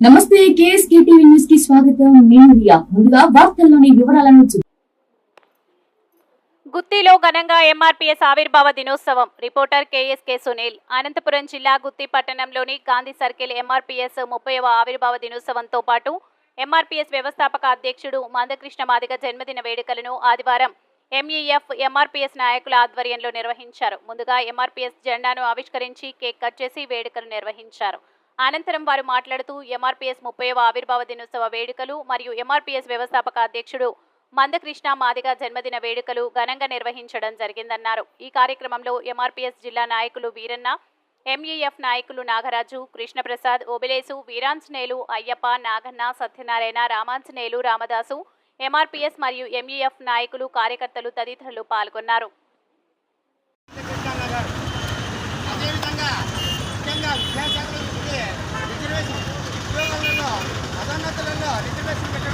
నమస్తే KSK TV న్యూస్కి స్వాగతం. నేను రియా. ముందుగా వార్తల్లోని వివరాలను గుత్తిలో ఘనంగా ఎంఆర్పీఎస్ ఆవిర్భావ దినోత్సవం. Reporter KSK Sunil. అనంతపురం జిల్లా గుత్తి పట్టణంలోని గాంధీ సర్కిల్ ఎంఆర్పీఎస్ ముప్పైవ ఆవిర్భావ దినోత్సవంతో పాటు ఎంఆర్పీఎస్ వ్యవస్థాపక అధ్యక్షుడు మందకృష్ణ మాదిగ జన్మదిన వేడుకలను ఆదివారం ఎంఈఎఫ్ ఎంఆర్పీఎస్ నాయకుల ఆధ్వర్యంలో నిర్వహించారు. ముందుగా ఎంఆర్పీఎస్ జెండాను ఆవిష్కరించి కేక్ కట్ చేసి వేడుకలు నిర్వహించారు. అనంతరం వారు మాట్లాడుతూ ఎంఆర్పీఎస్ ముప్పైవ ఆవిర్భావ దినోత్సవ వేడుకలు మరియు ఎంఆర్పీఎస్ వ్యవస్థాపక అధ్యక్షుడు మందకృష్ణ మాదిగ జన్మదిన వేడుకలు ఘనంగా నిర్వహించడం జరిగిందన్నారు. ఈ కార్యక్రమంలో ఎంఆర్పీఎస్ జిల్లా నాయకులు వీరన్న ఎంఈఎఫ్ నాయకులు నాగరాజు కృష్ణప్రసాద్ ఓబిలేసు వీరాంజనేయులు అయ్యప్ప నాగన్న సత్యనారాయణ రామాంజనేయులు రామదాసు ఎంఆర్పీఎస్ మరియు ఎంఈఎఫ్ నాయకులు కార్యకర్తలు తదితరులు పాల్గొన్నారు. అదేవిధంగా ముఖ్యంగా అదన్నతలలో రిజర్వేషన్ పెట్టడం